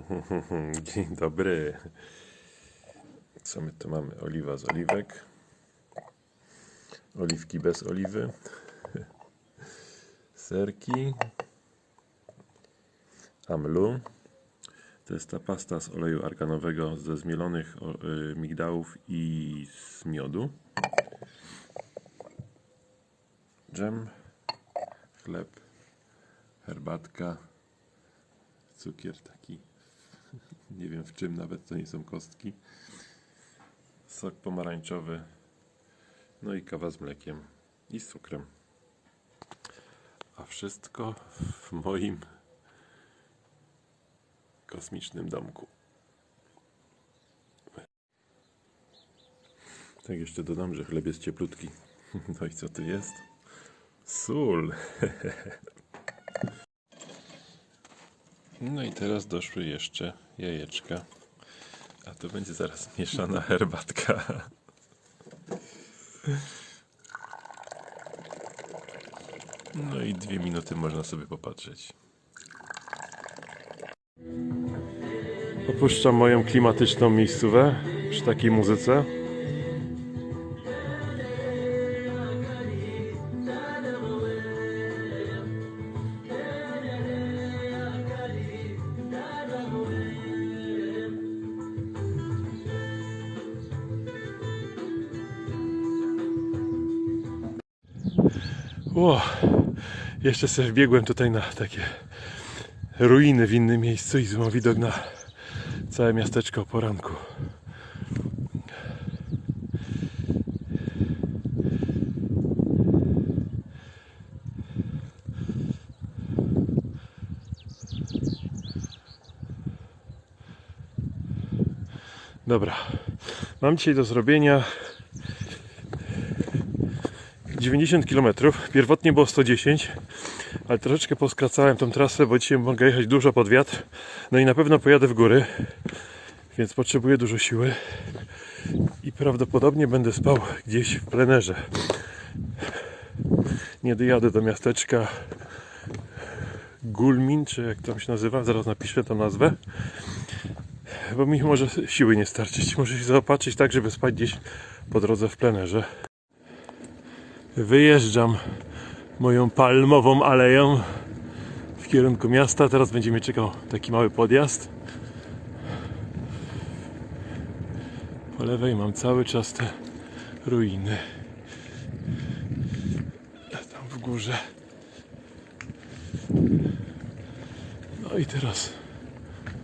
Dzień dobry. Co my tu mamy? Oliwa z oliwek. Oliwki bez oliwy. Serki. Amlu. To jest ta pasta z oleju arganowego ze zmielonych y, migdałów i z miodu. Dżem. Chleb. Herbatka. Cukier taki nie wiem w czym nawet, to nie są kostki. Sok pomarańczowy. No i kawa z mlekiem i z cukrem. A wszystko w moim kosmicznym domku. Tak, jeszcze dodam, że chleb jest cieplutki. No i co tu jest? Sól. No i teraz doszły jeszcze jajeczka. A to będzie zaraz mieszana herbatka. No i dwie minuty można sobie popatrzeć. Opuszczam moją klimatyczną miejscówę przy takiej muzyce. Ło, jeszcze sobie wbiegłem tutaj na takie ruiny w innym miejscu i mam widok na całe miasteczko o poranku. Dobra, mam dzisiaj do zrobienia 90 km. Pierwotnie było 110, ale troszeczkę poskracałem tą trasę, bo dzisiaj mogę jechać dużo pod wiatr. No i na pewno pojadę w góry, więc potrzebuję dużo siły i prawdopodobnie będę spał gdzieś w plenerze. Nie dojadę do miasteczka Gulmin, czy jak tam się nazywa, zaraz napiszę tą nazwę, bo mi może siły nie starczyć. Muszę się zaopatrzyć tak, żeby spać gdzieś po drodze w plenerze. Wyjeżdżam moją palmową aleją w kierunku miasta. Teraz będzie mnie czekał taki mały podjazd. Po lewej mam cały czas te ruiny. Tam w górze. No i teraz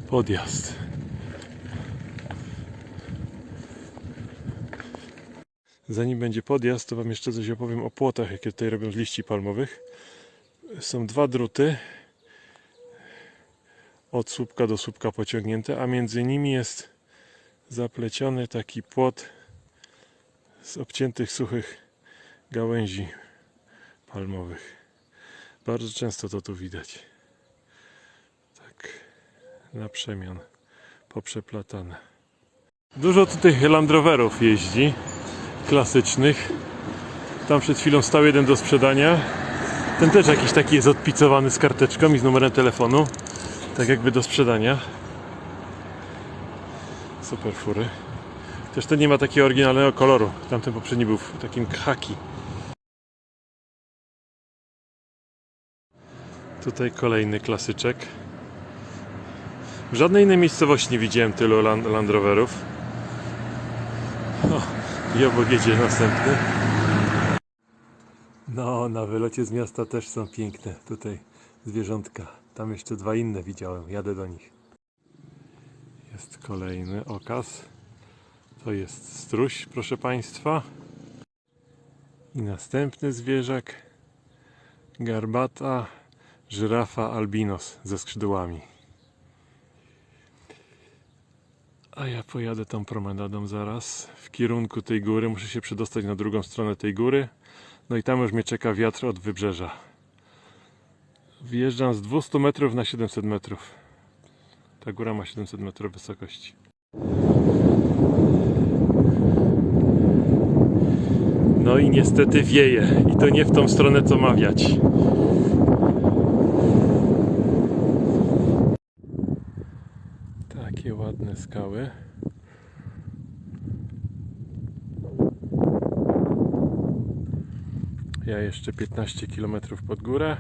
podjazd. Zanim będzie podjazd, to Wam jeszcze coś opowiem o płotach, jakie tutaj robią z liści palmowych. Są dwa druty od słupka do słupka pociągnięte, a między nimi jest zapleciony taki płot z obciętych suchych gałęzi palmowych. Bardzo często to tu widać. Tak na przemian, poprzeplatane. Dużo tutaj Land Roverów jeździ klasycznych. Tam przed chwilą stał jeden do sprzedania. Ten też jakiś taki jest odpicowany z karteczką i z numerem telefonu. Tak jakby do sprzedania. Super fury. Też ten nie ma takiego oryginalnego koloru. Tamten poprzedni był w takim khaki. Tutaj kolejny klasyczek. W żadnej innej miejscowości nie widziałem tylu Land, Roverów. I obok jedzie następny. No, na wylocie z miasta też są piękne tutaj zwierzątka. Tam jeszcze dwa inne widziałem, jadę do nich. Jest kolejny okaz. To jest struś, proszę Państwa. I następny zwierzak. Garbata, żyrafa albinos ze skrzydłami. A ja pojadę tą promenadą zaraz w kierunku tej góry. Muszę się przedostać na drugą stronę tej góry. No i tam już mnie czeka wiatr od wybrzeża. Wjeżdżam z 200 metrów na 700 metrów. Ta góra ma 700 metrów wysokości. No i niestety wieje. I to nie w tą stronę, co ma wiać. Takie ładne skały. Ja jeszcze 15 km pod górę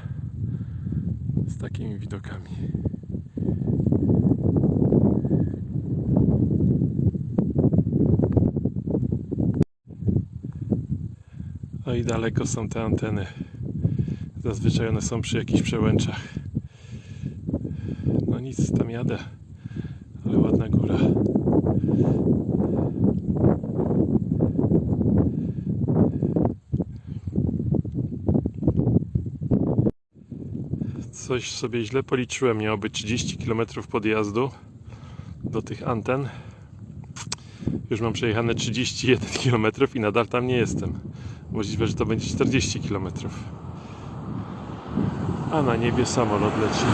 z takimi widokami. No i daleko są te anteny. Zazwyczaj one są przy jakichś przełęczach. No nic, tam jadę. Góra. Coś sobie źle policzyłem. Miało być 30 km podjazdu do tych anten. Już mam przejechane 31 km i nadal tam nie jestem. Możliwe, że to będzie 40 km. A na niebie samolot leci.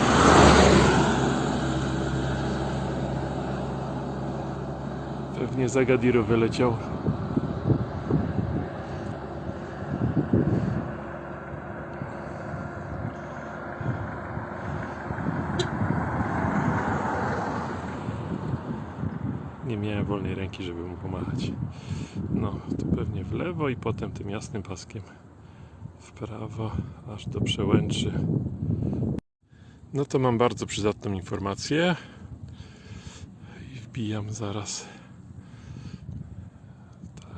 Pewnie z Agadiru wyleciał. Nie miałem wolnej ręki, żeby mu pomachać. No, to pewnie w lewo i potem tym jasnym paskiem w prawo, aż do przełęczy. No to mam bardzo przydatną informację i wbijam zaraz.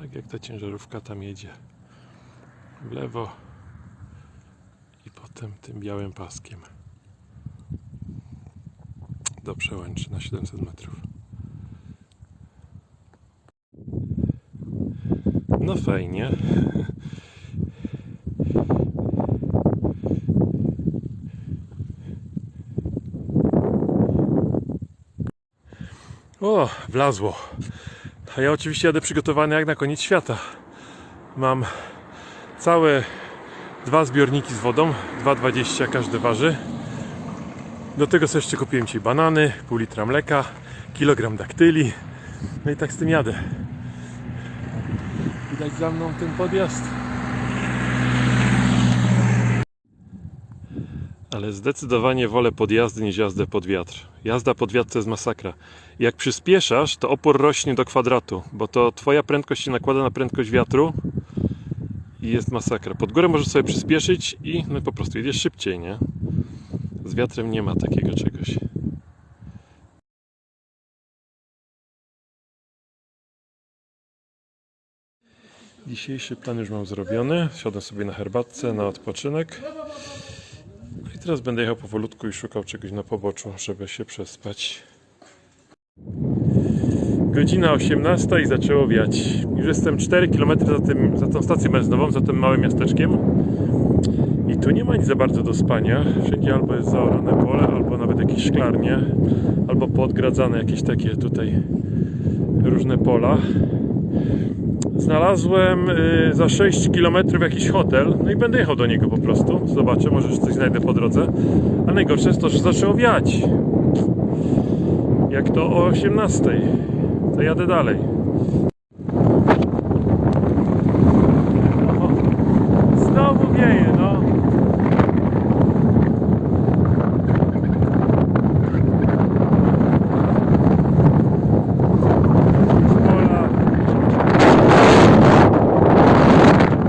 Tak jak ta ciężarówka tam jedzie. W lewo i potem tym białym paskiem do przełęczy na 700 metrów. No fajnie. O, wlazło. A ja oczywiście jadę przygotowany jak na koniec świata. Mam całe dwa zbiorniki z wodą, 2,20 każdy waży. Do tego sobie jeszcze kupiłem ci banany, pół litra mleka, kilogram daktyli. No i tak z tym jadę. Widać za mną ten podjazd. Ale zdecydowanie wolę podjazdy niż jazdę pod wiatr. Jazda pod wiatr jest masakra. Jak przyspieszasz, to opór rośnie do kwadratu, bo to twoja prędkość się nakłada na prędkość wiatru i jest masakra. Pod górę możesz sobie przyspieszyć i no po prostu jedziesz szybciej, nie? Z wiatrem nie ma takiego czegoś. Dzisiejszy plan już mam zrobiony. Siadam sobie na herbatce, na odpoczynek. Teraz będę jechał powolutku i szukał czegoś na poboczu, żeby się przespać. Godzina 18 i zaczęło wiać. Już jestem 4 km za, tym, za tą stacją benzynową, za tym małym miasteczkiem. I tu nie ma nic za bardzo do spania. Wszędzie albo jest zaorane pole, albo nawet jakieś szklarnie, albo podgradzane jakieś takie tutaj różne pola. Znalazłem y, za 6 km jakiś hotel, no i będę jechał do niego po prostu. Zobaczę, może że coś znajdę po drodze. A najgorsze jest to, że zaczęło wiać. Jak to o 18. To jadę dalej. O, znowu wieje, no. Pola.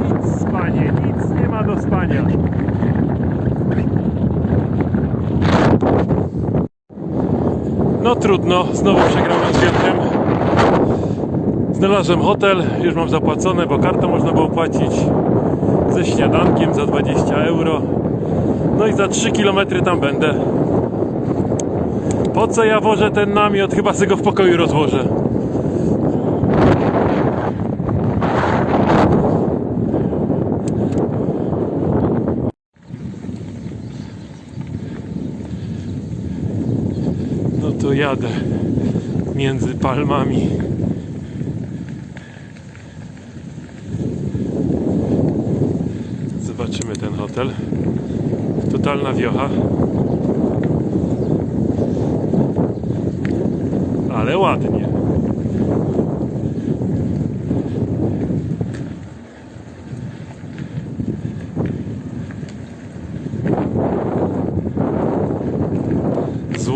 Nic spanie, nic nie ma do spania. No trudno, znowu przegrałem z wiatrem. Znalazłem hotel, już mam zapłacone, bo kartą można było płacić ze śniadankiem za 20 euro. No i za 3 km tam będę. Po co ja wożę ten namiot? Chyba sobie go w pokoju rozłożę. To jadę między palmami. Zobaczymy ten hotel. Totalna wiocha. Ale ładnie.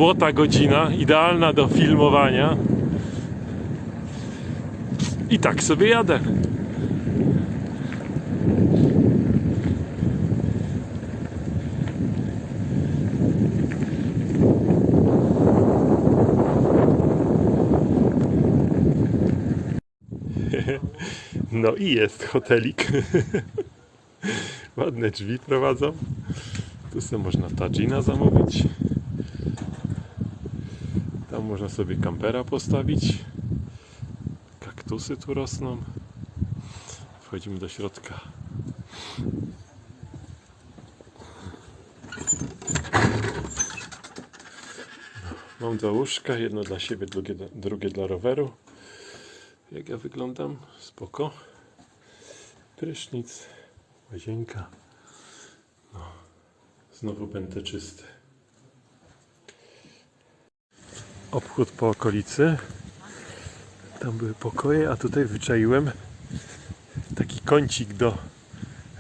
Złota godzina, idealna do filmowania. I tak sobie jadę. No i jest hotelik. Ładne drzwi prowadzą. Tu sobie można tadżina zamówić. Można sobie kampera postawić. Kaktusy tu rosną. Wchodzimy do środka. Mam dwa łóżka, jedno dla siebie, drugie, drugie dla roweru. Jak ja wyglądam? Spoko. Prysznic, łazienka. No, znowu będę czysty. Obchód po okolicy. Tam były pokoje, a tutaj wyczaiłem taki kącik do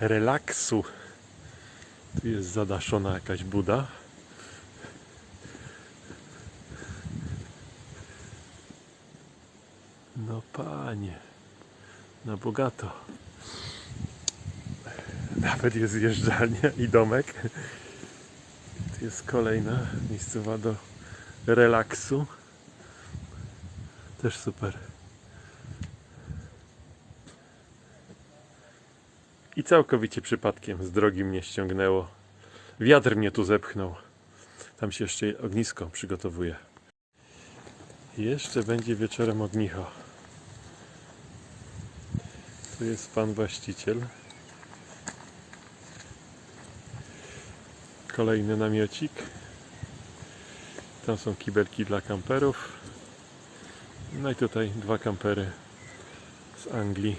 relaksu. Tu jest zadaszona jakaś buda. No panie, na bogato. Nawet jest zjeżdżalnia i domek. Tu jest kolejna miejscowa do relaksu. Też super. I całkowicie przypadkiem z drogi mnie ściągnęło. Wiatr mnie tu zepchnął. Tam się jeszcze ognisko przygotowuje. Jeszcze będzie wieczorem ognicho. Tu jest pan właściciel. Kolejny namiocik. Tam są kibelki dla kamperów. No i tutaj dwa kampery z Anglii.